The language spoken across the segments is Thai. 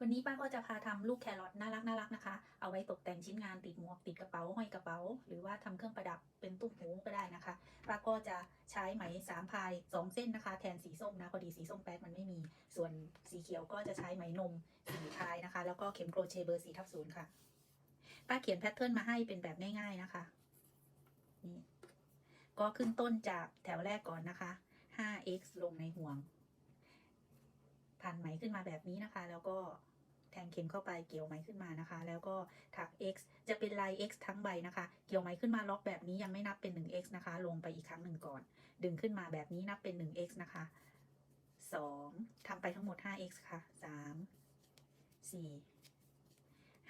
วันนี้ป้าก็จะพาทำลูกแครอทน่ารักน่ารักนะคะ เอาไว้ตกแต่งชิ้นงานติดหมวกติดกระเป๋าห้อยกระเป๋า หรือว่าทำเครื่องประดับเป็นตุ้มหูก็ได้นะคะป้าก็จะใช้ไหมสามพายสองเส้นนะคะ แทนสีส้มนะพอดีสีส้มแป๊ดมันไม่มี ส่วนสีเขียวก็จะใช้ไหมนมสีพายนะคะ แล้วก็เข็มโครเชต์เบอร์สีทับศูนย์ค่ะป้าเขียนแพทเทิร์นมาให้เป็นแบบง่าย ๆนะคะนี่ก็ขึ้นต้นจากแถวแรกก่อนนะคะ 5x ลงในห่วงพันไหมขึ้นมาแบบนี้นะคะ แล้วก็ ทงเข็มเข้าไปเกี่ยวไหมขึ้นมานะคะ แล้วก็ถัก x จะเป็นลาย x ทั้งใบนะคะ เกี่ยวไหมขึ้นมาล็อกแบบนี้ยังไม่นับเป็น 1x นะคะ ลงไปอีกครั้งหนึ่งก่อน ดึงขึ้นมาแบบนี้นับเป็น 1x นะคะ 2ทำไปทั้งหมด 5x ค่ะ 3 4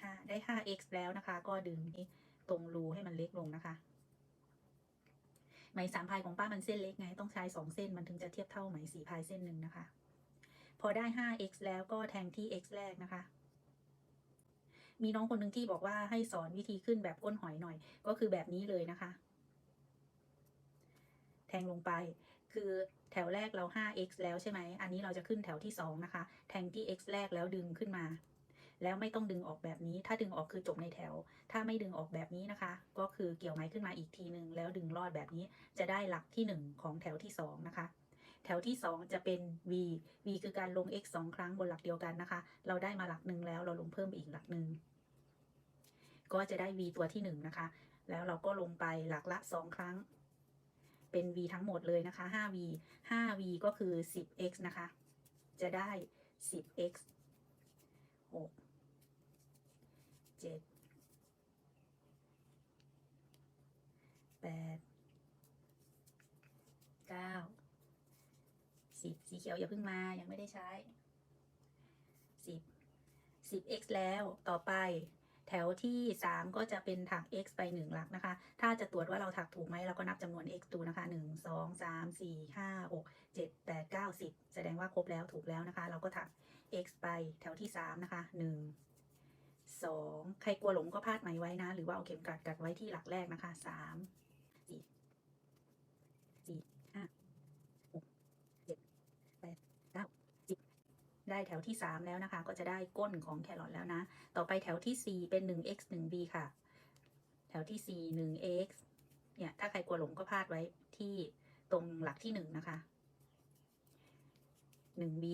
5 ได้ 5x แล้วนะคะ ก็ดึงนี้ตรงรูให้มันเล็กลงนะคะไหมสามพายของป้ามันเส้นเล็กไง ต้องใช้สองเส้นมันถึงจะเทียบเท่าไหมสี่พายเส้นหนึ่งนะคะ พอได้ 5x แล้วก็แทงที่ x แรกนะคะ มีน้องคนหนึ่งที่บอกว่าให้สอนวิธีขึ้นแบบก้นหอยหน่อย ก็คือแบบนี้เลยนะคะ แทงลงไป คือแถวแรกเรา 5x แล้วใช่ไหม อันนี้เราจะขึ้นแถวที่ 2 นะคะ แทงที่ x แรกแล้วดึงขึ้นมา แล้วไม่ต้องดึงออกแบบนี้ ถ้าดึงออกคือจบในแถว ถ้าไม่ดึงออกแบบนี้นะคะ ก็คือเกี่ยวไม้ขึ้นมาอีกทีหนึ่งแล้วดึงรอดแบบนี้ จะได้หลักที่ 1 ของแถวที่ 2 นะคะ แถวที่ 2 จะเป็น v v คือการลง x 2 ครั้งบนหลักเดียวกันนะคะ เราได้มาหลักหนึ่งแล้วเราลงเพิ่มไปอีกหลักหนึ่งก็จะได้ v ตัวที่ 1 นะคะ แล้วเราก็ลงไปหลักละ 2 ครั้ง เป็น v ทั้งหมดเลยนะคะ 5v 5v ก็คือ 10x นะคะ จะได้ 10x 6 7แปดเก้า สิบสีเขียวอย่าเพิ่งมายังไม่ได้ใช้สิบสิบ x แล้วต่อไป แถวที่สามก็จะเป็นถัก x ไปหนึ่งหลักนะคะ ถ้าจะตรวจว่าเราถักถูกไหมเราก็นับจำนวน x ดูนะคะหนึ่งสองสามสี่ห้าหกเจ็ดแปดเก้าสิบแสดงว่าครบแล้วถูกแล้วนะคะ เราก็ถัก x ไปแถวที่สามนะคะหนึ่งสองใครกลัวหลงก็พลาดไหมไว้นะ หรือว่าเอาเข็มกลัดกัดไว้ที่หลักแรกนะคะสาม ได้แถวที่ 3 แล้วนะคะ ก็จะได้ก้นของแครอทแล้วนะ ต่อไปแถวที่ 4 เป็น 1x 1b ค่ะ แถวที่ 4 1x เนี่ย ถ้าใครกลัวหลงก็พลาดไว้ที่ตรงหลักที่ 1 นะคะ 1b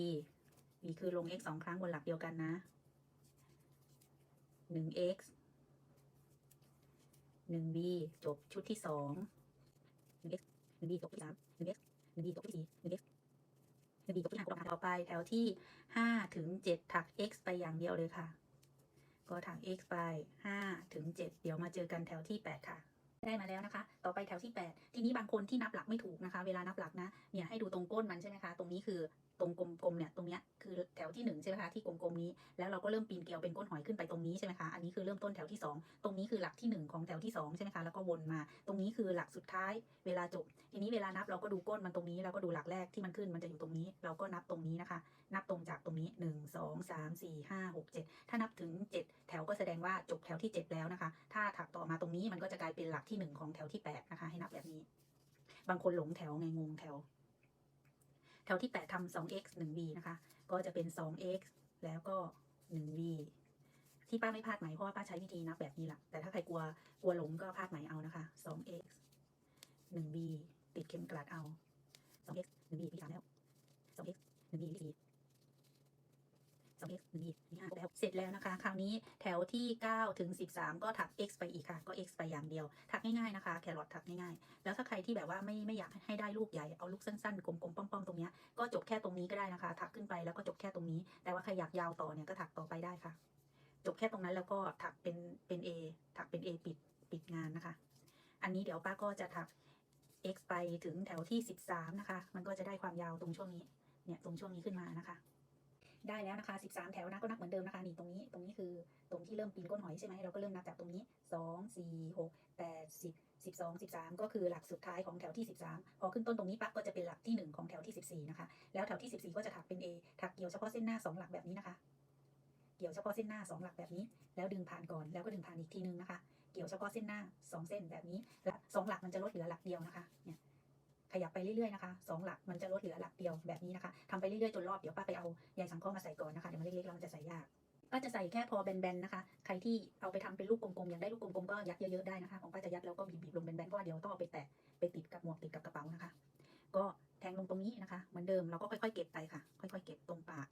b คือลง x 2 ครั้งบนหลักเดียวกันนะ 1x 1b จบชุดที่2 1x 1b จบที่3 1x 1b จบที่4 1x จะดีกว่าที่หักออกต่อไปแถวที่ 5 ถึง 7 ถัก x ไปอย่างเดียวเลยค่ะ ก็ถัก x ไป 5 ถึง 7 เดี๋ยวมาเจอกันแถวที่ 8 ค่ะ ได้มาแล้วนะคะ ต่อไปแถวที่ 8 ทีนี้บางคนที่นับหลักไม่ถูกนะคะ เวลานับหลักนะ เนี่ยให้ดูตรงก้นมันใช่ไหมคะ ตรงนี้คือ ตรงกลมๆเนี่ยตรงเนี้ยคือแถวที่ 1 ใช่ไหมคะที่กลมๆนี้ แล้วเราก็เริ่มปีนเกลียวเป็นก้นหอยขึ้นไปตรงนี้ใช่ไหมคะอันนี้คือเริ่มต้นแถวที่ 2 ตรงนี้คือหลักที่ 1 ของแถวที่2ใช่ไหมคะแล้วก็วนมา ตรงนี้คือหลักสุดท้ายเวลาจบ ทีนี้เวลานับเราก็ดูก้นมันตรงนี้แล้วก็ดูหลักแรกที่มันขึ้นมันจะอยู่ตรงนี้ เราก็นับตรงนี้นะคะ นับตรงจากตรงนี้ 1 2 3 4 5 6 7 ถ้านับถึง 7 แถวก็แสดงว่าจบแถวที่ 7 แล้วนะคะ ถ้าถักต่อมาตรงนี้มันก็จะกลายเป็นหลักที่ 1 ของแถวที่8นะคะให้นับแบบนี้ บางคนหลงแถวไงงงแถว แถวที่ 8ทำ 2x 1b นะคะ ก็จะเป็น 2x แล้วก็ 1b ที่ป้าไม่พลาดไหมเพราะว่าป้าใช้วิธีนับแบบนี้แหละแต่ถ้าใครกลัวกลัวหลงก็พลาดไหมเอานะคะ 2x 1b ติดเข็มกลัดเอา 2x 1b ที่สามแล้ว 2x 1b ที่สี่ 2x 1b ที่ห้าแล้วเสร็จแล้วนะคะ คราวนี้แถวที่9ถึง13 ก็ถัก x ไปอีกค่ะ ก็ x ไปอย่างเดียว ถักง่ายๆนะคะ แครอทถักง่ายๆ แล้วถ้าใครที่แบบว่าไม่ไม่อยากให้ได้ลูกใหญ่ เอาลูกสั้นๆ กลมๆ ป้อมๆ ตรงเนี้ยก็จบแค่ตรงนี้ก็ได้นะคะ ถักขึ้นไปแล้วก็จบแค่ตรงนี้ แต่ว่าใครอยากยาวต่อเนี่ยก็ถักต่อไปได้ค่ะ จบแค่ตรงนั้นแล้วก็ถักเป็นเป็น A ถักเป็น A ปิดปิดงานนะคะ อันนี้เดี๋ยวป้าก็จะถัก x ไปถึงแถวที่ 13 นะคะ มันก็จะได้ความยาวตรงช่วงนี้ เนี่ย ตรงช่วงนี้ขึ้นมานะคะ ได้แล้วนะคะ 13 แถวนะก็นับเหมือนเดิมนะคะนี่ตรงนี้ตรงนี้คือตรงที่เริ่มปีนก้นหอยใช่ไหมเราก็เริ่มนับจากตรงนี้ 2 4 6 8 10 12 13 ก็คือหลักสุดท้ายของแถวที่ 13 พอขึ้นต้นตรงนี้ปั๊บก็จะเป็นหลักที่ 1 ของแถวที่ 14 นะคะ แล้วแถวที่ 14 ก็จะถักเป็น A ถักเกี่ยวเฉพาะเส้นหน้า 2 หลักแบบนี้นะคะ เกี่ยวเฉพาะเส้นหน้า 2 หลักแบบนี้ แล้วดึงผ่านก่อนแล้วก็ดึงผ่านอีกทีนึงนะคะ เกี่ยวเฉพาะเส้นหน้า 2 เส้นแบบนี้และสองหลักมันจะลดเหลือหลักเดียวนะคะเนี่ย ขยับไปเรื่อยๆนะคะสองหลักมันจะลดเหลือหลักเดียวแบบนี้นะคะทำไปเรื่อยๆจนรอบเดี๋ยวป้าไปเอาใยสังเคราะห์มาใส่ก่อนนะคะเดี๋ยวมันเล็กๆแล้วมันจะใส่ยากป้าจะใส่แค่พอแบนๆนะคะ ใครที่เอาไปทำเป็นลูกกลมๆ อยากได้ลูกกลมๆ ก็ยัดเยอะๆ ได้นะคะ ของป้าจะยัดแล้วก็บีบๆ ลงแบนๆ เพราะเดี๋ยวต้องเอาไปแตะไปติดกับหมวกติดกับกระเป๋านะคะ ก็แทงลงตรงนี้นะคะ เหมือนเดิมเราก็ค่อยๆ เก็บไปค่ะ ค่อยๆ เก็บตรงปาก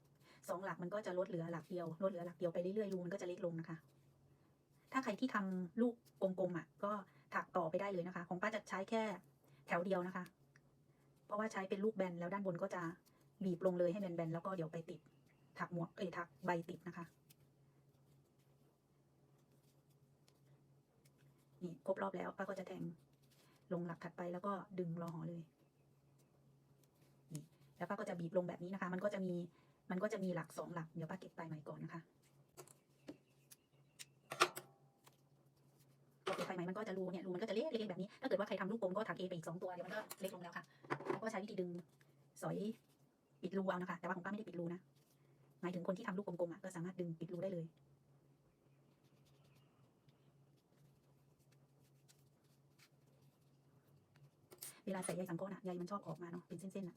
สองหลักมันก็จะลดเหลือหลักเดียว ลดเหลือหลักเดียวไปเรื่อยๆ รูมันก็จะเล็กลงนะคะ ถ้าใครที่ทำลูกกลมๆ อะ ก็ถักต่อไปได้เลยนะคะ ของป้าจะใช้แค่แถวเดียวนะคะ เพราะว่าใช้เป็นลูกแบนแล้วด้านบนก็จะบีบลงเลยให้แบนๆแล้วก็เดี๋ยวไปติดถักหมวกเอ้ยถักใบติดนะคะนี่ครบรอบแล้วป้าก็จะแทงลงหลักถัดไปแล้วก็ดึงรอหอเลยนี่แล้วป้าก็จะบีบลงแบบนี้นะคะ มันก็จะมีมันก็จะมีหลักสองหลักเดี๋ยวป้าเก็บปลายใหม่ก่อนนะคะ พอเก็บปลายใหมมันก็จะรูเนี่ยรูมันก็จะเล็กเล็กๆแบบนี้ ถ้าเกิดว่าใครทำลูกกลมก็ถักเอไปอีกสองตัวเดี๋ยวมันก็เล็กลงแล้วค่ะ แล้วก็ใช้วิธีดึงสอยปิดรูเอานะคะ แต่ว่าของป้าไม่ได้ปิดรูนะ หมายถึงคนที่ทำลูกกลมๆอะก็สามารถดึงปิดรูได้เลยเวลาใส่ใยสังเคราะห์น่ะใยมันชอบออกมาเนาะเป็นเส้นๆน่ะ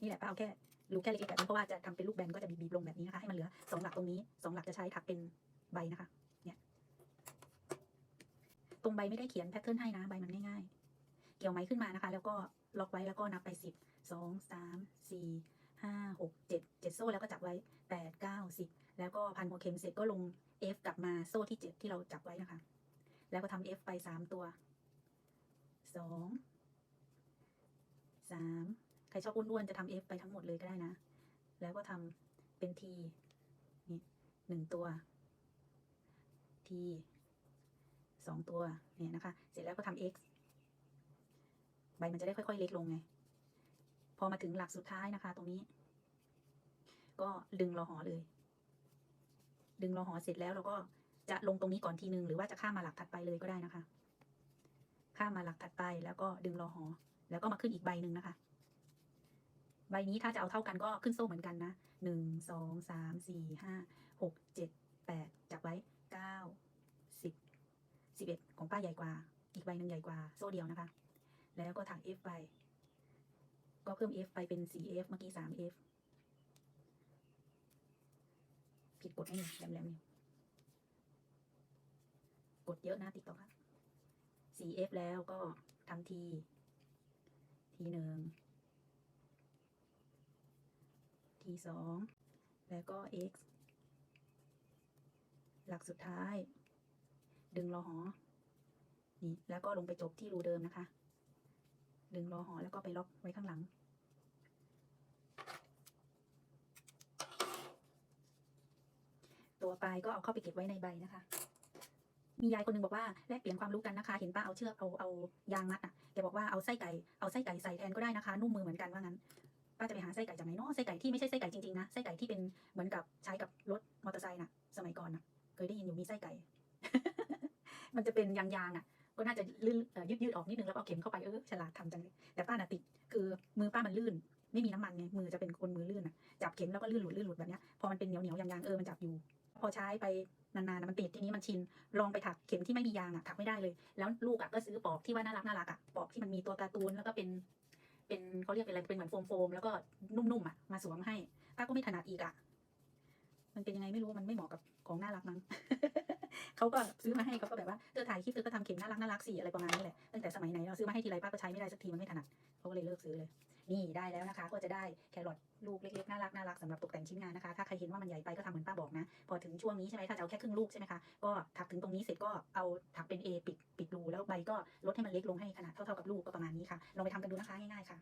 นี่แหละป้าเอาแค่รูแค่เล็กๆแบบนี้เพราะว่าจะทำเป็นลูกแบนก็จะบีบๆลงแบบนี้นะคะให้มันเหลือสองหลักตรงนี้สองหลักจะใช้ถักเป็นใบนะคะ ตรงใบไม่ได้เขียนแพทเทิร์นให้นะใบมันง่ายๆ เกี่ยวไหมขึ้นมานะคะ แล้วก็ล็อกไว้แล้วก็นับไปสิบสองสามสี่ห้าหกเจ็ดเจ็ดโซ่แล้วก็จับไว้แปดเก้าสิบแล้วก็พันหัวเข็มเสร็จก็ลง F กลับมาโซ่ที่เจ็ดที่เราจับไว้นะคะ แล้วก็ทำ F ไปสามตัวสองสามใครชอบอ้วนๆจะทำ F ไปทั้งหมดเลยก็ได้นะ แล้วก็ทำเป็น T นี่หนึ่งตัว T สองตัวเนี่ยนะคะ เสร็จแล้วก็ทำ X ใบมันจะได้ค่อย ๆ เล็กลงไง พอมาถึงหลักสุดท้ายนะคะ ตรงนี้ ก็ดึงรอหอเลย ดึงรอหอเสร็จแล้วเราก็จะลงตรงนี้ก่อนทีนึง หรือว่าจะข้ามมาหลักถัดไปเลยก็ได้นะคะ ข้ามมาหลักถัดไปแล้วก็ดึงรอหอ แล้วก็มาขึ้นอีกใบหนึ่งนะคะใบนี้ถ้าจะเอาเท่ากันก็ขึ้นโซ่เหมือนกันนะหนึ่งสองสามสี่ห้าหกเจ็ดแปดจับไว้เก้า 11 ของป้าใหญ่กว่า อีกใบหนึ่งใหญ่กว่า โซ่เดียวนะคะ แล้วก็ถัก F ไป ก็เพิ่ม F ไปเป็น 4F เมื่อกี้ 3F ผิดกฎไหมนึ่งแหลมๆนี่กดเยอะนะติดต่อกค่ะ 4F แล้วก็ทำที ทีหนึ่ง ทีสอง แล้วก็ X หลักสุดท้าย ดึงรอหอ นี่ แล้วก็ลงไปจบที่รูเดิมนะคะ ดึงรอหอแล้วก็ไปล็อกไว้ข้างหลัง ตัวปลายก็เอาเข้าไปเก็บไว้ในใบนะคะ มียายคนหนึงบอกว่าแลกเปลี่ยนความรู้กันนะคะ เห็นป้าเอาเชือกเอาเอายางมัดอะ แกบอกว่าเอาไส้ไก่เอาไส้ไก่ใส่แทนก็ได้นะคะ นุ่มมือเหมือนกันว่างั้นป้าจะไปหาไส้ไก่จากไหนเนาะไส้ไก่ที่ไม่ใช่ไส้ไก่จริงๆนะไส้ไก่ที่เป็นเหมือนกับใช้กับรถมอเตอร์ไซค์น่ะสมัยก่อนน่ะเคยได้ยินอยู่มีไส้ไก่ มันจะเป็นยางๆอะ ก็น่าจะลื่นยืดยืดๆออกนิดนึงแล้วเอาเข็มเข้าไปเออฉลาดทำจังเลยแต่ป้าน่ะติดคือมือป้ามันลื่น ไม่มีน้ำมันไงมือจะเป็นคนมือลื่นอะจับเข็มแล้วก็ลื่นหลุดลื่นหลุดแบบเนี้ยพอมันเป็นเหนียวเหนียวยางๆเออมันจับอยู่ พอใช้ไปนานๆมันติดทีนี้มันชินลองไปถักเข็มที่ไม่มียางอะถักไม่ได้เลย แล้วลูกอะก็ซื้อปอกที่ว่าน่ารักน่ารักอะปอกที่มันมีตัวการ์ตูนแล้วก็เป็นเป็นเขาเรียกเป็นอะไรเป็นเหมือนโฟมโฟมๆแล้วก็นุ่มๆอะมาสวมให้ป้าก็ไม่ถนัดอีกอะมันเป็นยังไงไม่รู้มันไม่เหมาะกับของน่ารักมั้ง เขาก็ซื้อมาให้เขาก็แบบว่าเธอถ่ายคลิปเธอก็ทำเข็มน่ารักน่ารักสิอะไรประมาณนี้แหละตั้งแต่สมัยไหนเราซื้อมาให้ทีไรป้าก็ใช้ไม่ได้สักทีมันไม่ถนัดเขาก็เลยเลิกซื้อเลย นี่ได้แล้วนะคะ ก็จะได้แครอทลูกเล็กๆน่ารักน่ารักสำหรับตกแต่งชิ้นงานนะคะ ถ้าใครเห็นว่ามันใหญ่ไปก็ทำเหมือนป้าบอกนะ พอถึงช่วงนี้ใช่ไหมถ้าจะเอาแค่ครึ่งลูกใช่ไหมคะก็ถักถึงตรงนี้เสร็จก็เอาถักเป็น A ปิดปิดรูแล้วใบก็ลดให้มันเล็กลงให้ขนาดเท่าๆกับลูกก็ประมาณนี้ค่ะลองไปทำกันดูนะคะง่ายๆค่ะ